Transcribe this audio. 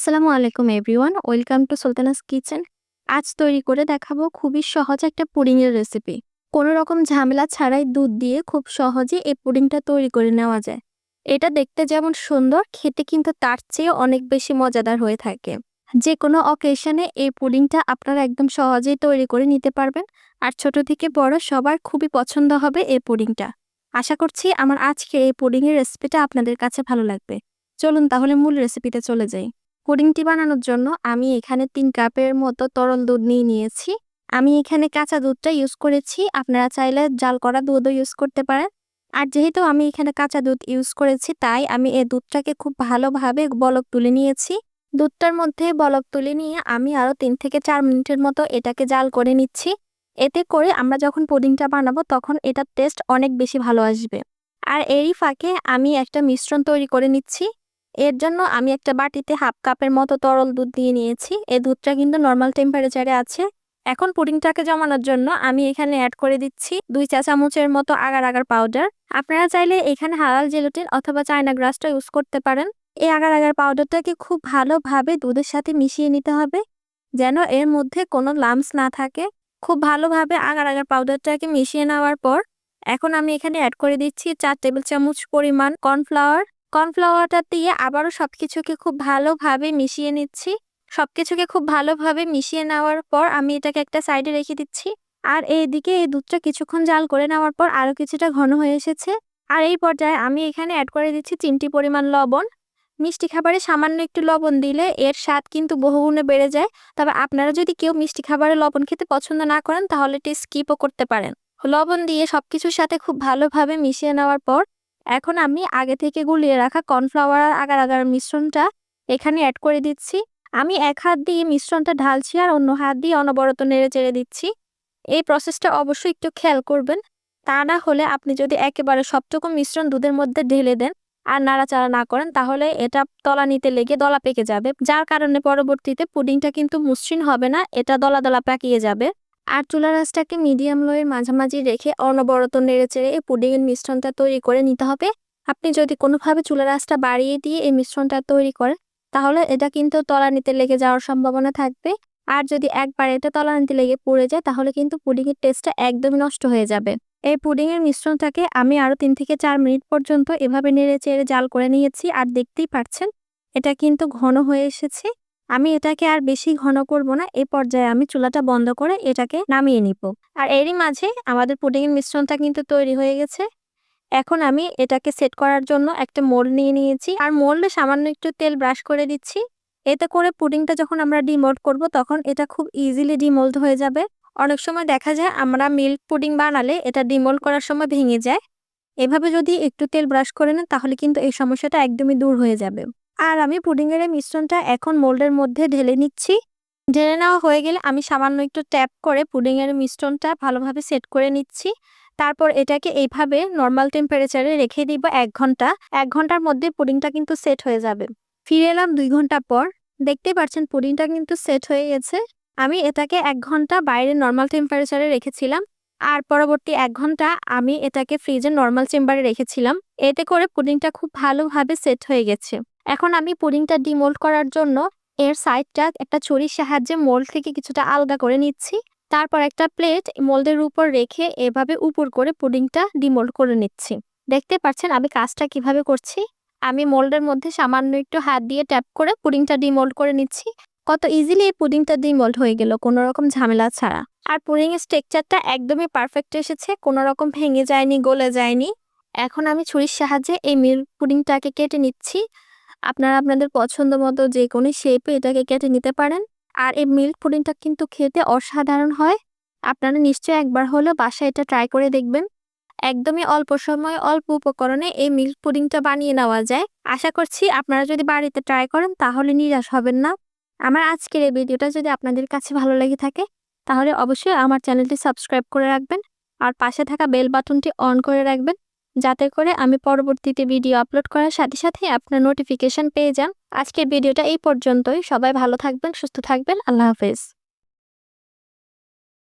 আসসালামু আলাইকুম everyone, welcome to Sultana's kitchen. আজ তৈরি করে দেখাবো খুবই সহজ একটা পুডিংয়ের রেসিপি। কোনো রকম ঝামেলা ছাড়াই দুধ দিয়ে খুব সহজে এই পুডিংটা তৈরি করে নেওয়া যায়। এটা দেখতে যেমন সুন্দর, খেতে কিন্তু তার চেয়ে অনেক বেশি মজাদার হয়ে থাকে। যে কোনো অকেশনে এই পুডিংটা আপনারা একদম সহজেই তৈরি করে নিতে পারবেন। আর ছোট থেকে বড় সবার খুবই পছন্দ হবে এই পুডিংটা। আশা করছি আমার আজকে এই পুডিংয়ের রেসিপিটা আপনাদের কাছে ভালো লাগবে। চলুন তাহলে মূল রেসিপিতে চলে যাই। পুডিংটি বানানোর জন্য আমি এখানে তিন কাপের মতো তরল দুধ নিয়ে নিয়েছি। আমি এখানে কাঁচা দুধটা ইউজ করেছি। আপনারা চাইলে জাল করা দুধও ইউজ করতে পারেন। আর যেহেতু আমি এখানে কাঁচা দুধ ইউজ করেছি, তাই আমি এই দুধটাকে খুব ভালোভাবে বলক তুলে নিয়েছি। দুধটার মধ্যে বলক তুলে নিয়ে আমি আরও তিন থেকে চার মিনিটের মতো এটাকে জাল করে নিচ্ছি। এতে করে আমরা যখন পুডিংটা বানাবো, তখন এটার টেস্ট অনেক বেশি ভালো আসবে। আর এরই ফাঁকে আমি একটা মিশ্রণ তৈরি করে নিচ্ছি। এর জন্য আমি একটা বাটিতে হাফ কাপের মতো তরল দুধ দিয়ে নিয়েছি। এই দুধটা কিন্তু নর্মাল টেম্পারেচারে আছে। এখন পুডিংটাকে জমানোর জন্য আমি এখানে অ্যাড করে দিচ্ছি দুই চা চামচের মতো আগার আগার পাউডার আপনারা চাইলে এখানে হালাল জেলুটিন অথবা চায়না গ্রাসটা ইউজ করতে পারেন। এই আগার আগার পাউডারটাকে খুব ভালোভাবে দুধের সাথে মিশিয়ে নিতে হবে, যেন এর মধ্যে কোনো লামস না থাকে। খুব ভালোভাবে আগার আগার পাউডারটাকে মিশিয়ে নেওয়ার পর, এখন আমি এখানে অ্যাড করে দিচ্ছি চার টেবিল চামচ পরিমাণ কর্নফ্লাওয়ার কর্নফ্লাওয়ারটা দিয়ে আবারও সব কিছুকে খুব ভালোভাবে মিশিয়ে নিচ্ছি। সব কিছুকে খুব ভালোভাবে মিশিয়ে নেওয়ার পর আমি এটাকে একটা সাইডে রেখে দিচ্ছি। আর এইদিকে এই দুধটা কিছুক্ষণ জাল করে নেওয়ার পর আরও কিছুটা ঘন হয়ে এসেছে। আর এই পর্যায়ে আমি এখানে অ্যাড করে দিচ্ছি চিমটি পরিমাণ লবণ। মিষ্টি খাবারে সামান্য একটু লবণ দিলে এর স্বাদ কিন্তু বহুগুণে বেড়ে যায়। তবে আপনারা যদি কেউ মিষ্টি খাবারে লবণ খেতে পছন্দ না করেন তাহলে এটি স্কিপও করতে পারেন। লবণ দিয়ে সব কিছুর সাথে খুব ভালোভাবে মিশিয়ে নেওয়ার পর এখন আমি আগে থেকে গুলিয়ে রাখা কর্নফ্লাওয়ার আর আগার আগার মিশ্রণটা এখানে অ্যাড করে দিচ্ছি। আমি এক হাত দিয়ে মিশ্রণটা ঢালছি আর অন্য হাত দিয়ে অনবরত নেড়ে চেড়ে দিচ্ছি। এই প্রসেসটা অবশ্যই একটু খেয়াল করবেন। তা না হলে আপনি যদি একেবারে সবটুকু মিশ্রণ দুধের মধ্যে ঢেলে দেন আর নাড়াচাড়া না করেন, তাহলে এটা তলা নিতে লেগে দলা পেকে যাবে। যার কারণে পরবর্তীতে পুডিংটা কিন্তু মসৃণ হবে না, এটা দলা দলা পাকিয়ে যাবে। আর চুলা রাসটাকে মিডিয়াম লোয়ের মাঝামাঝি রেখে অনবরত নেড়ে চেড়ে এই পুডিংয়ের মিশ্রণটা তৈরি করে নিতে হবে। আপনি যদি কোনোভাবে চুলা রাসটা বাড়িয়ে দিয়ে এই মিশ্রণটা তৈরি করেন, তাহলে এটা কিন্তু তলানিতে লেগে যাওয়ার সম্ভাবনা থাকবে। আর যদি একবার এটা তলানিতে লেগে পড়ে যায়, তাহলে কিন্তু পুডিংয়ের টেস্টটা একদমই নষ্ট হয়ে যাবে। এই পুডিংয়ের মিশ্রণটাকে আমি আরও তিন থেকে চার মিনিট পর্যন্ত এভাবে নেড়ে চেড়ে জাল করে নিয়েছি, আর দেখতেই পাচ্ছেন, এটা কিন্তু ঘন হয়ে এসেছে। আমি এটাকে আর বেশি ঘন করব না এই পর্যায়ে আমি চুলাটা বন্ধ করে এটাকে নামিয়ে নিব। আর এরই মাঝে আমাদের পুডিংয়ের মিশ্রণটা কিন্তু তৈরি হয়ে গেছে। এখন আমি এটাকে সেট করার জন্য একটা মোল্ড নিয়ে নিয়েছি। আর মোল্ডে সামান্য একটু তেল ব্রাশ করে দিচ্ছি। এতে করে পুডিংটা যখন আমরা ডিমোল্ড করব তখন এটা খুব ইজিলি ডিমোল্ড হয়ে যাবে। অনেক সময় দেখা যায় আমরা মিল্ক পুডিং বানালে এটা ডিমোল্ড করার সময় ভেঙে যায়। এভাবে যদি একটু তেল ব্রাশ করে নেন তাহলে কিন্তু এই সমস্যাটা একদমই দূর হয়ে যাবে। আর আমি পুডিংয়ের এই মিশ্রণটা এখন মোল্ডের মধ্যে ঢেলে নিচ্ছি। ঢেলে নেওয়া হয়ে গেলে আমি সামান্য একটু ট্যাপ করে পুডিংয়ের মিশ্রণটা ভালোভাবে সেট করে নিচ্ছি। তারপর এটাকে এইভাবে নর্মাল টেম্পারেচারে রেখে দিব এক ঘণ্টা। এক ঘণ্টার মধ্যে পুডিংটা কিন্তু সেট হয়ে যাবে। ফিরে এলাম দুই ঘণ্টা পর। দেখতেই পাচ্ছেন পুডিংটা কিন্তু সেট হয়ে গেছে। আমি এটাকে এক ঘণ্টা বাইরে নর্মাল টেম্পারেচারে রেখেছিলাম। আর পরবর্তী এক ঘণ্টা আমি এটাকে ফ্রিজে নর্মাল চেম্বারে রেখেছিলাম। এতে করে পুডিংটা খুব ভালোভাবে সেট হয়ে গেছে। এখন আমি পুডিংটা ডিমোল্ড করার জন্য এর সাইডটা একটা ছুরির সাহায্যে মোল্ড থেকে কিছুটা আলগা করে নিচ্ছি। তারপর একটা প্লেট মোল্ডের উপর রেখে এভাবে উপর করে পুডিংটা ডিমোল্ড করে নিচ্ছি। দেখতে পাচ্ছেন আমি কাজটা কীভাবে করছি? আমি মোল্ডের মধ্যে সামান্য একটু হাত দিয়ে ট্যাপ করে পুডিংটা ডিমোল্ড করে নিচ্ছি। কত ইজিলি এই পুডিংটা ডিমোল্ড হয়ে গেল কোনো রকম ঝামেলা ছাড়া। আর পুডিং এর স্ট্রাকচারটা একদমই পারফেক্ট এসেছে কোনো রকম ভেঙে যায়নি, গলে যায়নি। এখন আমি ছুরির সাহায্যে এই মিল্ক পুডিংটাকে কেটে নিচ্ছি। আপনারা আপনাদের পছন্দ মতো যে কোনো শেপে এটাকে কেটে নিতে পারেন। আর এই মিল্ক পুডিংটা কিন্তু খেতে অসাধারণ হয়। আপনারা নিশ্চয়ই একবার হলেও বাসায় এটা ট্রাই করে দেখবেন। একদমই অল্প সময়, অল্প উপকরণে এই মিল্ক পুডিংটা বানিয়ে নেওয়া যায়। আশা করছি আপনারা যদি বাড়িতে ট্রাই করেন, তাহলে নিরাশ হবেন না। আমার আজকের এই ভিডিওটা যদি আপনাদের কাছে ভালো লেগে থাকে, তাহলে অবশ্যই আমার চ্যানেলটি সাবস্ক্রাইব করে রাখবেন আর পাশে থাকা বেল বাটনটি অন করে রাখবেন, যাতে করে আমি পরবর্তীতে ভিডিও আপলোড করার সাথে সাথে আপনার নোটিফিকেশান পেয়ে যান। আজকের ভিডিওটা এই পর্যন্তই। সবাই ভালো থাকবেন, সুস্থ থাকবেন। আল্লাহ হাফেজ।